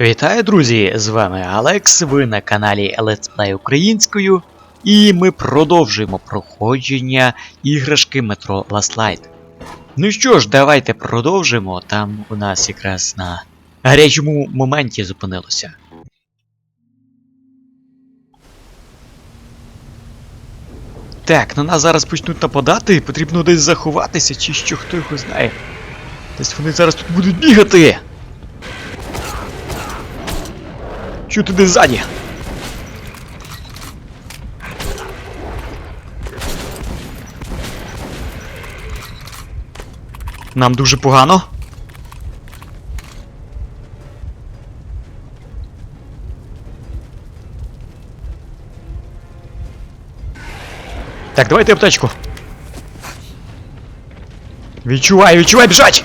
Вітаю, друзі! З вами Алекс, ви на каналі Let's Play Українською, і ми продовжуємо проходження іграшки Metro Last Light. Ну що ж, давайте продовжимо. Там у нас якраз на гарячому моменті зупинилося. Так, на нас зараз почнуть нападати, потрібно десь заховатися, чи що хто його знає. Десь вони зараз тут будуть бігати. Що ти десь ззаді? Нам дуже погано. Так, давайте аптечку. Відчувай, відчувай, біжать!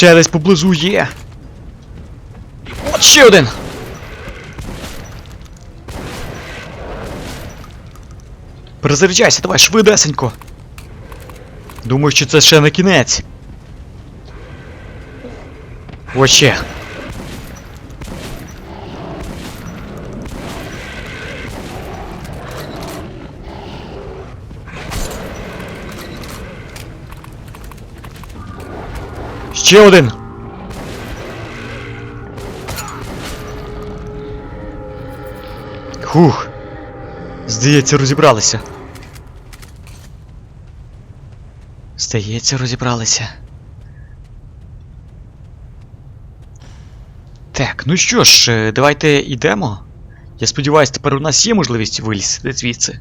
Ще десь поблизу є. От ще один. Перезаряджайся, давай швидесенько. Думаю, що це ще не кінець. Ось ще. Ще один. Хух. Здається, розібралися. Здається, розібралися. Так, ну що ж, е, давайте йдемо. Я сподіваюся, тепер у нас є можливість вилізти звідси.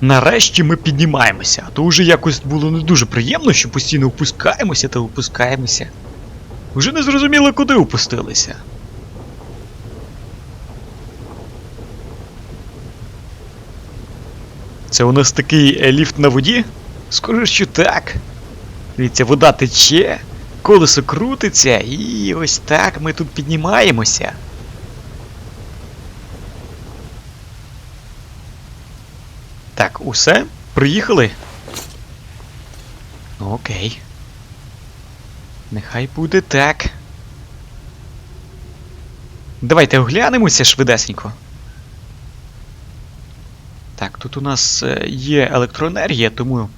Нарешті ми піднімаємося, а то вже якось було не дуже приємно, що постійно опускаємося та опускаємося. Вже не зрозуміло, куди опустилися. Це у нас такий е, ліфт на воді? Скажу, що так. Дивіться, вода тече, колесо крутиться, і ось так ми тут піднімаємося. Так, усе? Приїхали? Окей. Нехай буде так. Давайте оглянемося швидесенько. Так, тут у нас е, є електроенергія, тому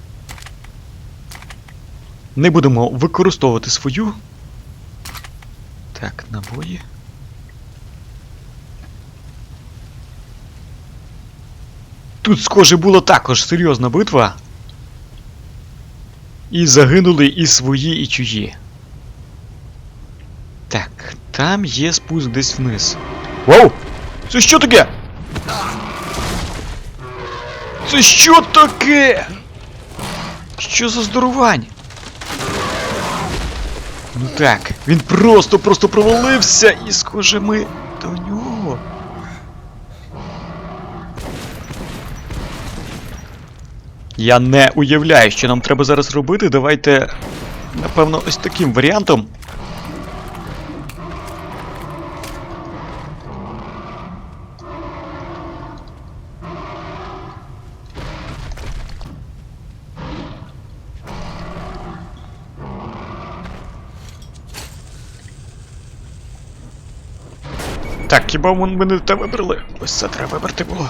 не будемо використовувати свою. Так, набої. Тут, схоже, була також серйозна битва. І загинули і свої, і чужі. Так, там є спуск десь вниз. Вау! Це що таке? Це що таке? Що за здорувань? Ну так, він просто-просто провалився і схоже ми до нього. Я не уявляю, що нам треба зараз робити. Давайте, напевно, ось таким варіантом. Так, хіба ми не те вибрали? Ось це треба вибрати було.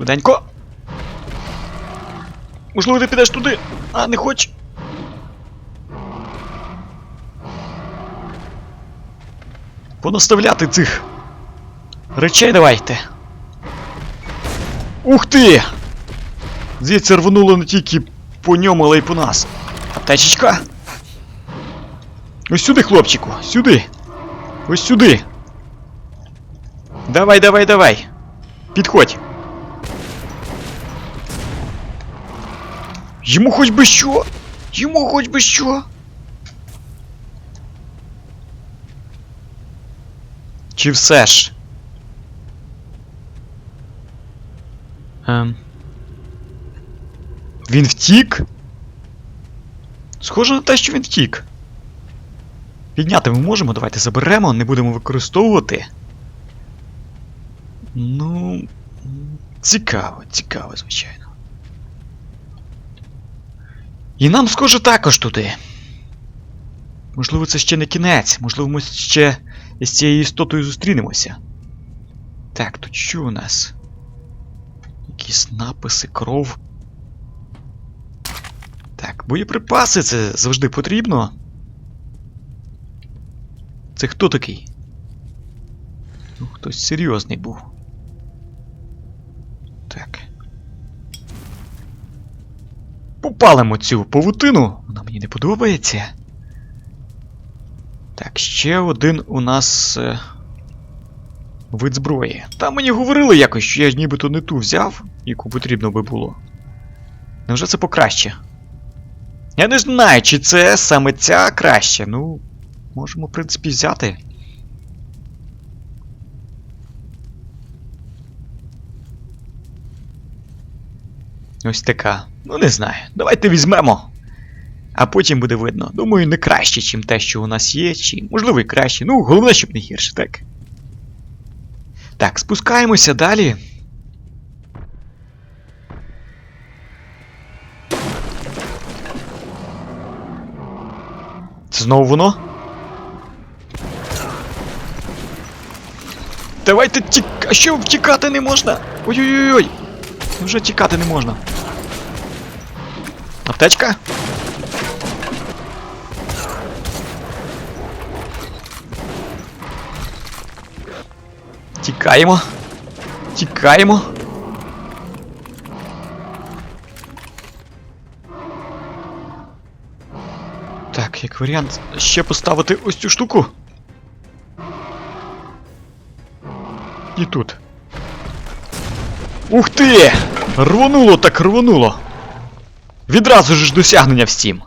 Швиденько. Можливо, ти підеш туди, а не хоч. Понаставляти цих речей давайте. Ух ти! Звідси рвануло не тільки по ньому, але й по нас. Аптечечка. Ось сюди, хлопчику, сюди. Ось сюди. Давай, давай, давай. Підходь. Йому хоч би що? Йому хоч би що? Чи все ж? Ем. Він втік? Схоже на те, що він втік. Підняти ми можемо, давайте заберемо, не будемо використовувати. Ну. Цікаво, цікаво, звичайно. І нам схоже також туди. Можливо, це ще не кінець, можливо, ми ще з цією істотою зустрінемося. Так, тут що у нас? Якісь написи, кров. Так, боєприпаси це завжди потрібно. Це хто такий? Ну, хтось серйозний був. Так. Попалимо цю павутину. Вона мені не подобається. Так, ще один у нас. Е... Вид зброї. Там мені говорили якось, що я нібито не ту взяв, яку потрібно би було. Невже це покраще? Я не знаю, чи це саме ця краще. Ну, можемо, в принципі, взяти. Ось така. Ну, не знаю. Давайте візьмемо. А потім буде видно. Думаю, не краще, ніж те, що у нас є, чи можливо і краще. Ну, головне, щоб не гірше, так. Так, спускаємося далі. Це знову воно? Давайте тік... А що втікати не можна? Ой-ой-ой! Вже тікати не можна. Аптечка? Тікаємо. Тікаємо. Так, як варіант, ще поставити ось цю штуку. І тут. Ух ти! Рвонуло так рвонуло. Відразу ж досягнення в всім.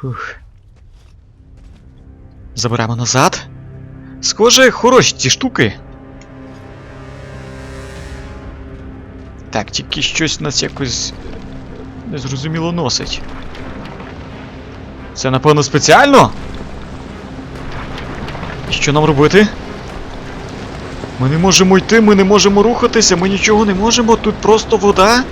Фух. Заберемо назад. Схоже, хороші ці штуки. Так, тільки щось нас якось незрозуміло носить. Це, напевно, спеціально? І Що нам робити? Ми не можемо йти, ми не можемо рухатися, ми нічого не можемо, тут просто вода.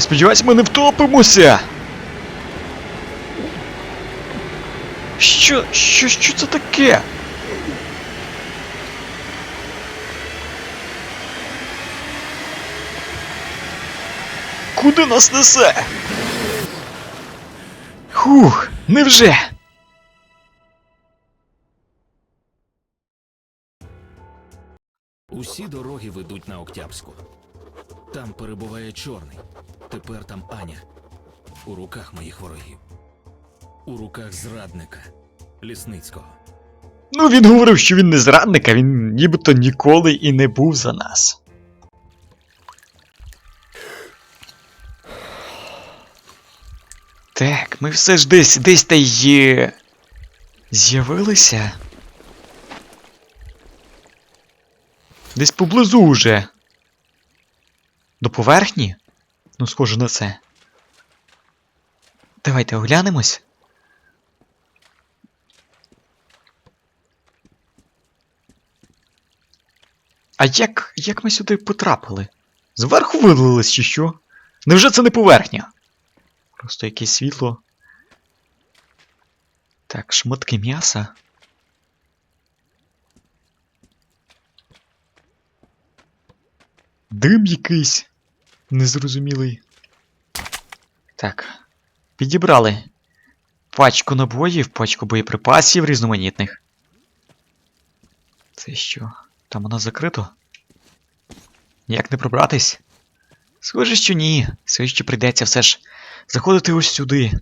Я сподіваюся, ми не втопимося. Що, що, що це таке? Куди нас несе? Хух, невже? Усі дороги ведуть на Октябрську. Там перебуває чорний. Тепер там Аня. У руках моїх ворогів. У руках зрадника Лісницького. Ну, він говорив, що він не зрадник, а він нібито ніколи і не був за нас. Так, ми все ж десь десь та й. З'явилися. Десь поблизу уже. До поверхні? Ну, схоже на це. Давайте оглянемось. А як, як ми сюди потрапили? Зверху вилились чи що? Невже це не поверхня? Просто якесь світло. Так, шматки м'яса. Дим якийсь. Незрозумілий. Так. Підібрали. Пачку набоїв, пачку боєприпасів різноманітних. Це що? Там вона закрито? Як не пробратись? Схоже, що ні. Схоже, що прийдеться все ж заходити ось сюди.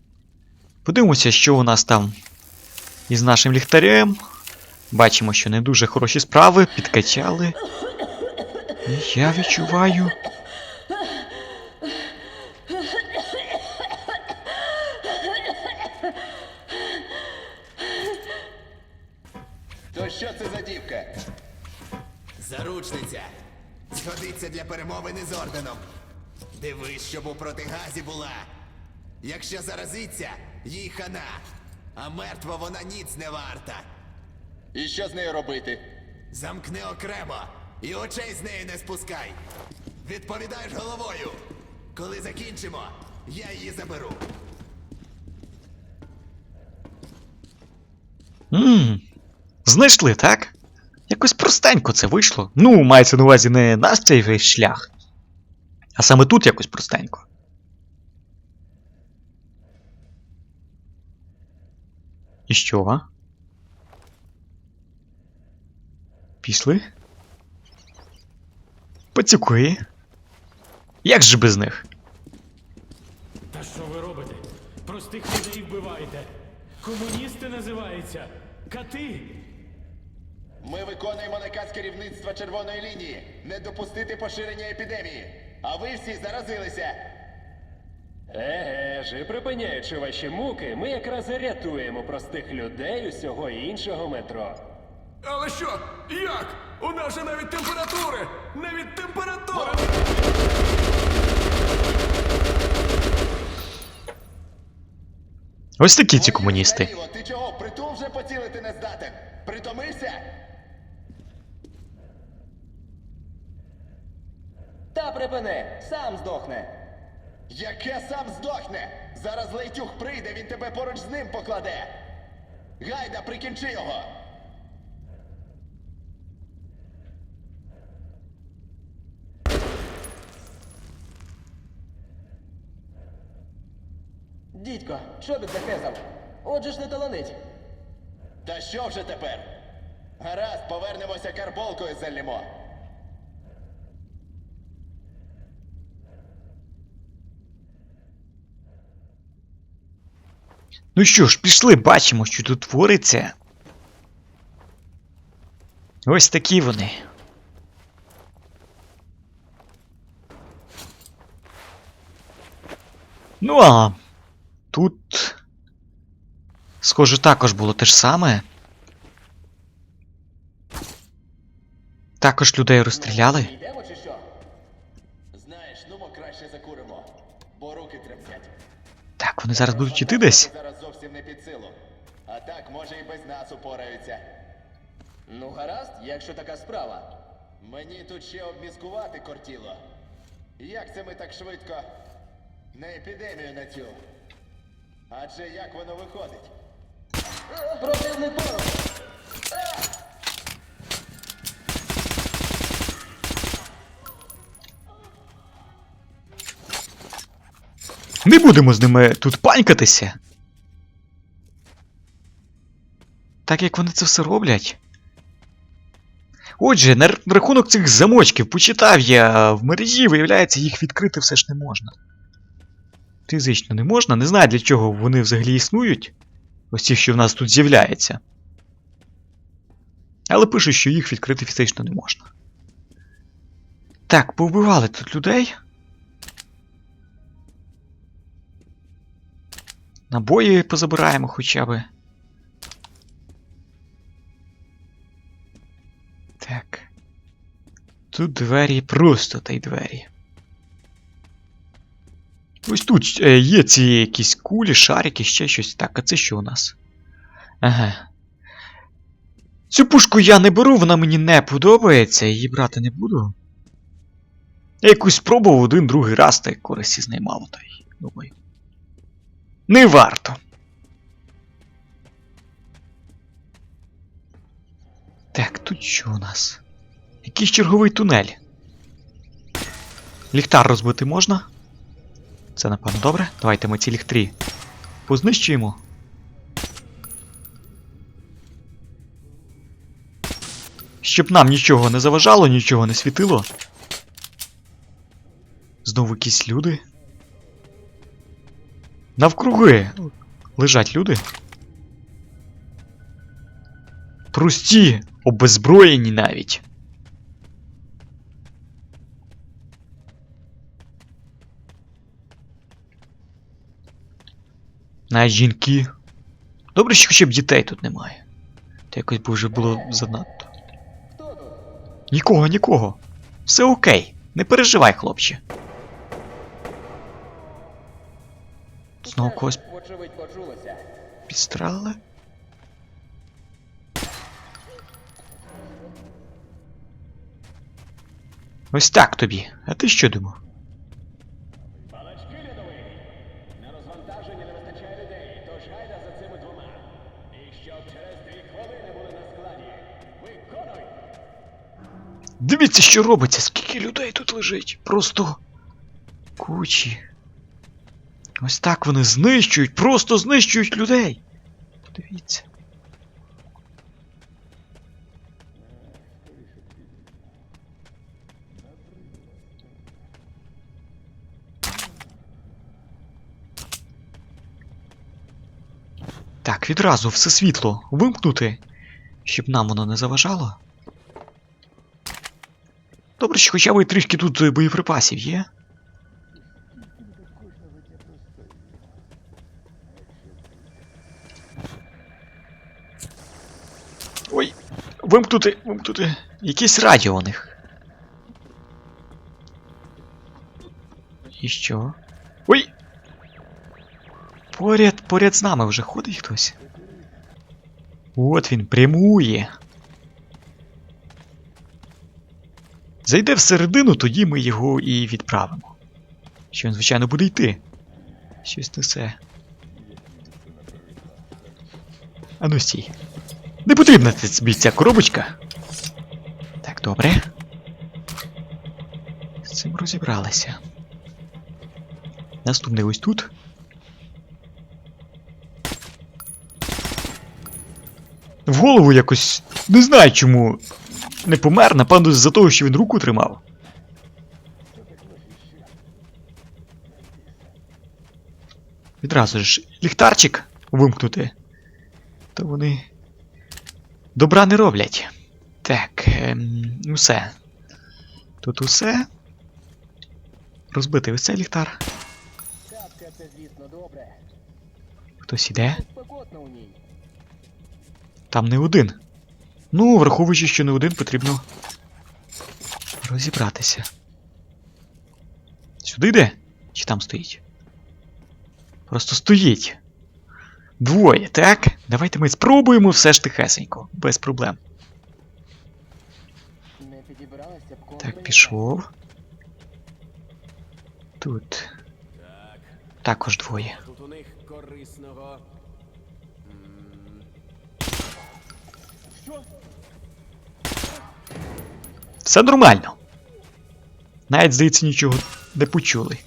Подивимося, що у нас там із нашим ліхтарем. Бачимо, що не дуже хороші справи, підкачали. І я відчуваю. Згодиться для перемовини з орденом. Дивись, щоб у протигазі була. Якщо заразиться, їй хана. А мертва вона ніц не варта. І що з нею робити? Замкни окремо і очей з неї не спускай. Відповідаєш головою. Коли закінчимо, я її заберу. Ммм. Знайшли, так? Якось простенько це вийшло. Ну, мається на увазі не наш цей весь шлях. А саме тут якось простенько. І що? а? Пішли? Пацюки. Як же без них? Та що ви робите? Простих людей вбиваєте. Комуністи називаються. Кати. Ми виконуємо наказ керівництва червоної лінії не допустити поширення епідемії. А ви всі заразилися. Еге ж, і припиняючи ваші муки, ми якраз і рятуємо простих людей усього іншого метро. Але що? Як? У нас же навіть температури! Навіть температури! Ось такі ці комуністи. Ти чого, притул вже поцілити не здатен? Притомився? Та припини, сам здохне. Яке сам здохне? Зараз Лейтюх прийде, він тебе поруч з ним покладе. Гайда, прикінчи його. Дідько, чобіт захезав. Отже ж не таланить. Та що вже тепер? Гаразд, повернемося карболкою залімо. Ну що ж, пішли, бачимо, що тут твориться. Ось такі вони. Ну а тут. Схоже, також було те ж саме. Також людей розстріляли. Йдемо чи що? Знаєш, ну краще закуримо, бо руки тремтять. Так, вони зараз будуть іти десь. Зараз зовсім не під силу. А так, може, і без нас упораються. Ну гаразд, якщо така справа. Мені тут ще обмізкувати кортіло. Як це ми так швидко на епідемію на цю? Адже як воно виходить? Противний порох! Не будемо з ними тут панькатися. Так як вони це все роблять. Отже, на рахунок цих замочків почитав я в мережі, виявляється, їх відкрити все ж не можна. Фізично не можна, не знаю для чого вони взагалі існують. Ось ті, що в нас тут з'являється. Але пишуть, що їх відкрити фізично не можна. Так, повбивали тут людей. Набої позабираємо хоча би. Тут двері просто та й двері. Ось тут е, є ці якісь кулі, шарики, ще щось. Так, а це що у нас? Ага. Цю пушку я не беру, вона мені не подобається, її брати не буду. Я якусь спробував один другий раз, та й користі з неї думаю. Не варто. Так, тут що у нас? Якийсь черговий тунель. Ліхтар розбити можна? Це напевно добре. Давайте ми ці ліхтрі познищуємо. Щоб нам нічого не заважало, нічого не світило. Знову якісь люди. Навкруги лежать люди. Прості, обезброєні навіть. Навіть жінки. Добре, що хоча б дітей тут немає. Та якось би вже було занадто. Нікого, нікого. Все окей. Не переживай, хлопче. Знову когось підстрелили. Ось так тобі. А ти що думав? Балачки рядовий! На розвантаження не вистачає людей, тож гайда за цими двома. І щоб через дві хвилини були на складі. Виконуй! Дивіться, що робиться, скільки людей тут лежить. Просто кучі. Ось так вони знищують, просто знищують людей. Дивіться. Так, відразу все світло вимкнути, щоб нам воно не заважало. Добре, що хоча б трішки тут е, боєприпасів є. Ой, вимкнути, вимкнути. Якесь радіо у них. І що? Ой! Поряд, поряд з нами вже ходить хтось. От він прямує. Зайде всередину, тоді ми його і відправимо. Що він, звичайно, буде йти. Щось несе. Ану стій. Не потрібна тобі ця коробочка. Так, добре. З цим розібралися. Наступний ось тут. В голову якось. Не знаю чому не помер, напевно, з-за того, що він руку тримав. Відразу ж ліхтарчик вимкнути. То вони добра не роблять. Так, ем, усе. Тут усе. Розбитий ось цей ліхтар. Хтось іде. Там не один. Ну, враховуючи, що не один, потрібно розібратися. Сюди йде? Чи там стоїть? Просто стоїть. Двоє, так? Давайте ми спробуємо все ж тихесенько, без проблем. Так, пішов. Тут. Також двоє. Тут у них корисного. Все нормально. Навіть, здається, нічого не почули.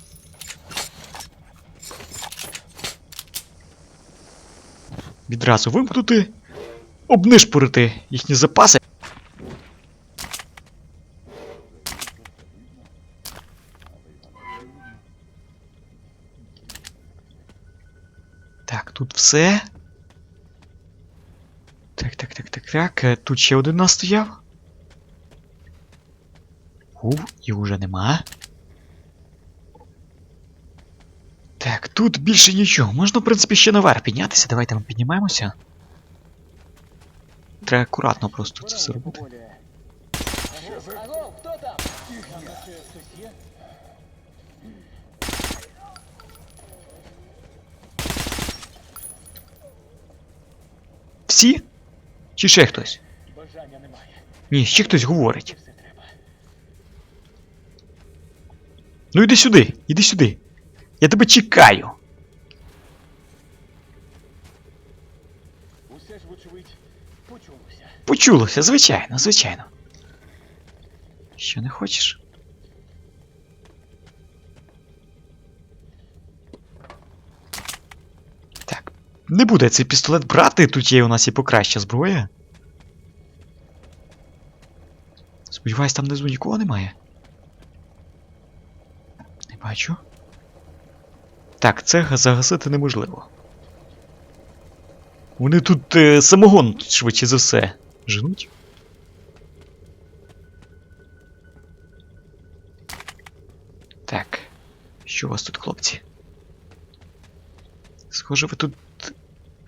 Відразу вимкнути, обнишпорити їхні запаси. Так, тут все. Так, так, так, так, так. Е, Тут ще один у нас стояв. Був і уже нема. Так, тут більше нічого. Можна, в принципі, ще наверх піднятися. Давайте ми піднімаємося. Треба акуратно просто це все робити. Всі? Чи ще хтось? Бажання немає. Ні, ще хтось говорить. Ну іди сюди, іди сюди. Я тебе чекаю. Усе ж, вочевидь, почулося. Почулося, звичайно, звичайно. Що не хочеш? Не буде цей пістолет брати, тут є у нас і покраща зброя. Сподіваюсь, там внизу нікого немає. Не бачу. Так, це загасити неможливо. Вони тут е, самогон швидше за все женуть. Так. Що у вас тут, хлопці? Схоже, ви тут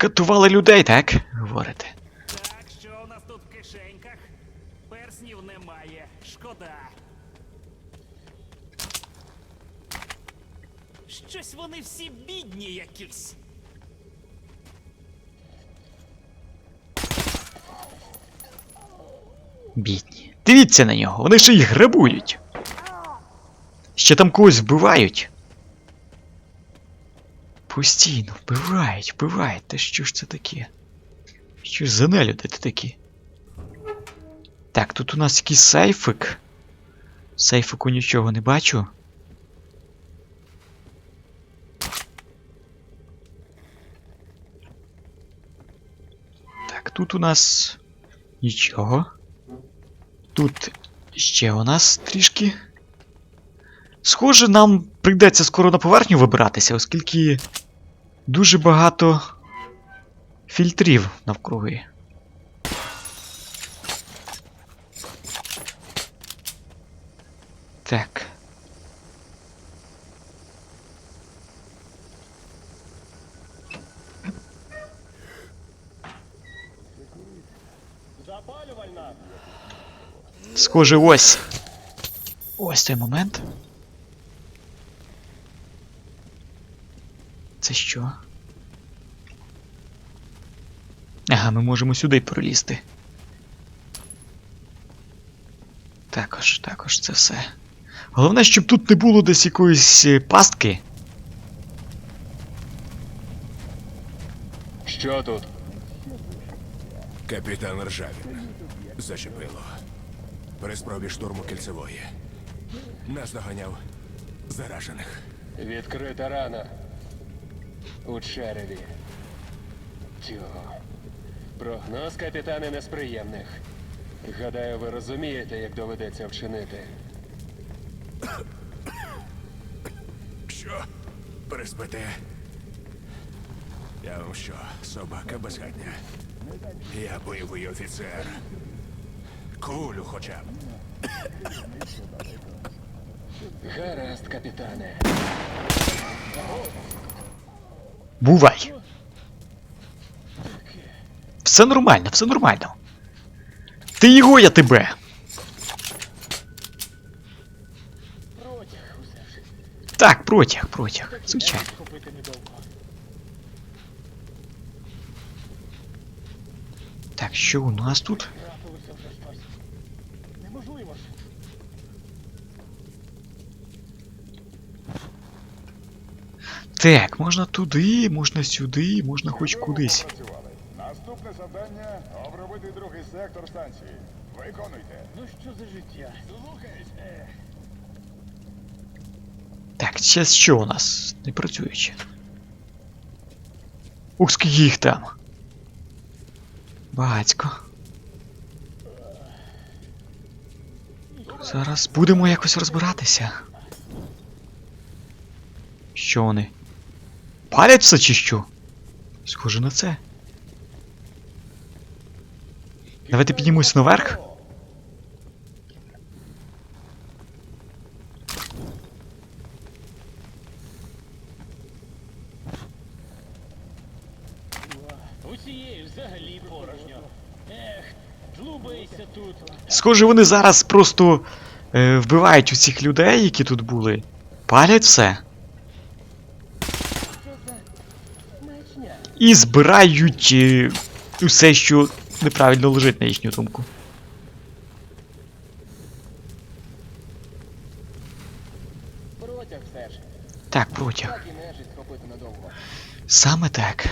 катували людей, так? Говорите. Так, що у нас тут в кишеньках? Перснів немає. Шкода. Щось вони всі бідні якісь. Бідні. Дивіться на нього, вони ще й грабують. Ще там когось вбивають. Постійно вбивають, вбивають. Та що ж це таке? Що ж за нелюди це такі? Так, тут у нас якийсь сейфик. Сейфику нічого не бачу. Так, тут у нас нічого. Тут ще у нас трішки. Схоже, нам прийдеться скоро на поверхню вибиратися, оскільки дуже багато фільтрів навкруги. Так. Схоже, ось. Ось той момент. Це що? Ага, ми можемо сюди пролізти. Також, також це все. Головне, щоб тут не було десь якоїсь е, пастки. Що тут? Капітан Ржавін. Зачепило. При спробі штурму кільцевої. Нас доганяв заражених. Відкрита рана. У череві. Тьо. Прогноз капітане не з приємних. Гадаю, ви розумієте, як доведеться вчинити. Що? Приспите? Я вам що, собака безхатня? Я бойовий офіцер. Кулю хоча б. Гаразд, капітане. Бувай. Все нормально, все нормально. Ти його, я тебе. Так, протяг, протяг. Звичайно. Так, що у нас тут? Трапилося вже щось. Неможливо ж. Так, можна туди, можна сюди, можна хоч кудись. Наступне завдання обробити другий сектор станції. Виконуйте. Ну що за життя? Слухаюсь. Е. Так, ще що у нас? Не працюючи. Ух, скільки їх там. Батько. Зараз будемо якось розбиратися. Що вони? Палять все чи що? Схоже на це. Давайте піднімусь наверх. Схоже, вони зараз просто е, вбивають усіх людей, які тут були. Палять все. І збирають е, усе, що неправильно лежить на їхню думку. Протяг все ж. Так, протяг. Саме так.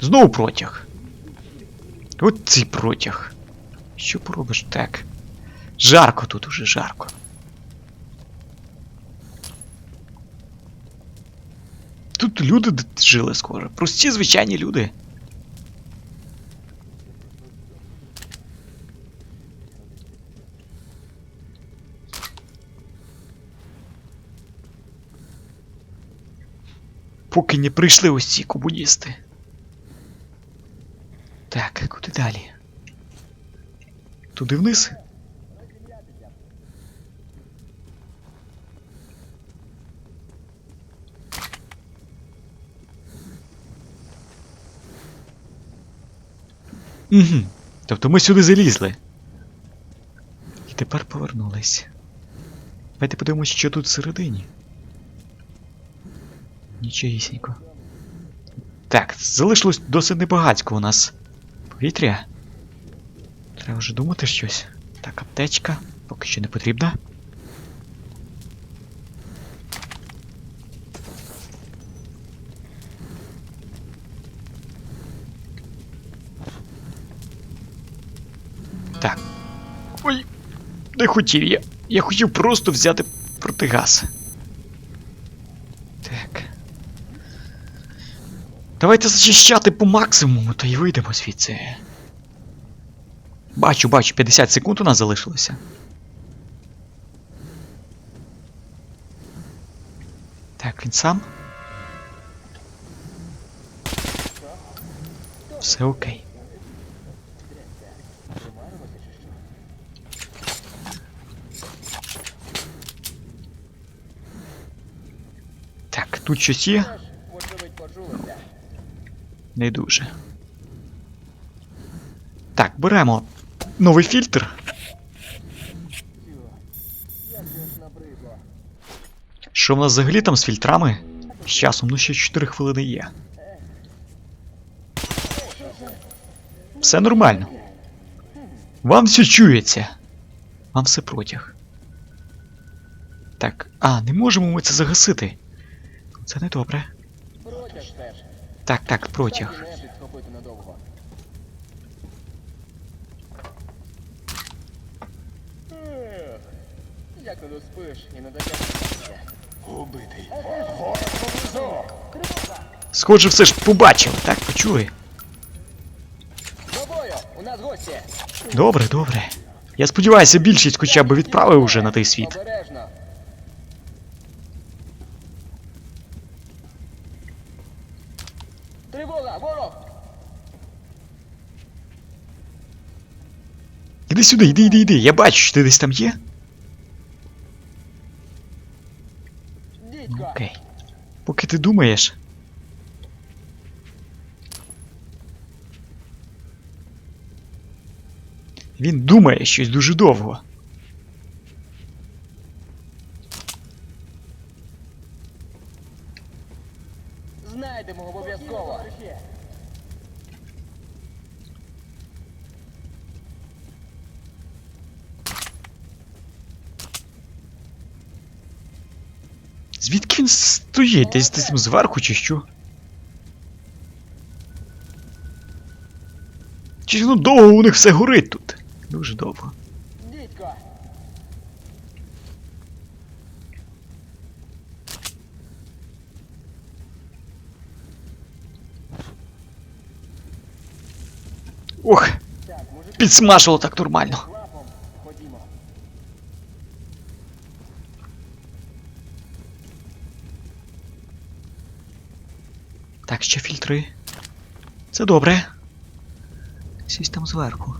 Знову протяг. От цей протяг. Що поробиш так? Жарко тут уже жарко. Тут люди жили скоро. Прості звичайні люди. Поки не прийшли ось ці комуністи. Так, куди далі? Туди вниз? Угу. Тобто ми сюди залізли. І Тепер повернулись. Давайте подивимось, що тут всередині. Нічогісінько. Так, залишилось досить небагацько у нас повітря. Треба вже думати щось. Так, аптечка. Поки що не потрібна. Не хотів я. Я хотів просто взяти протигаз. Так. Давайте зачищати по максимуму та й вийдемо звідси. Бачу, бачу, 50 секунд у нас залишилося. Так, він сам. Все окей. Так, тут щось є. Не дуже. Так, беремо новий фільтр. Що в нас взагалі там з фільтрами? З часом, ну ще 4 хвилини є. Все нормально. Вам все чується. Вам все протяг. Так, а, не можемо ми це загасити. Це не добре. Протяг теж. Так, так, протяг. Як не доспиш і не дотягнешся. Убитий. Схоже, все ж побачили, так? Почули? У нас гості! Добре, добре. Я сподіваюся, більшість хоча б відправив уже на той світ. Обережно. Іди сюди, іди, іди, іди. Я бачу, що ти десь там є. Дідько! Окей. Поки ти думаєш. Він думає щось дуже довго. Звідки він стоїть? Десь десь зверху чи що? Чи ну довго у них все горить тут? Дуже довго. Ох, підсмажило так нормально. Фільтри. Це добре. Сість там зверху.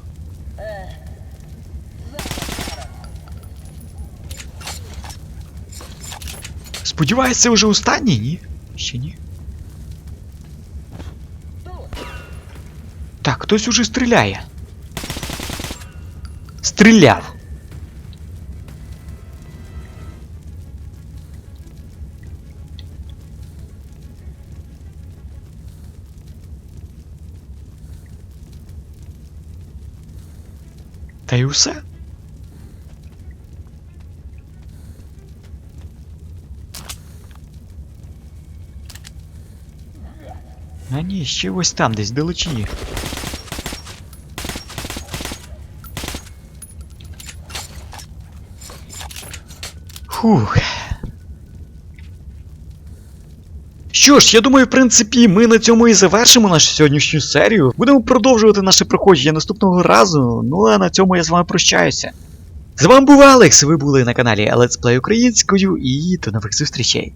Сподіваюсь, це вже останній, ні? Ще ні. Так, хтось уже стріляє. Стріляв. Та й усе. А ні, ще ось там, десь далечині. Фух. Що ж, я думаю, в принципі, ми на цьому і завершимо нашу сьогоднішню серію. Будемо продовжувати наше проходження наступного разу. Ну а на цьому я з вами прощаюся. З вами був Алекс, ви були на каналі Let's Play Українською і до нових зустрічей.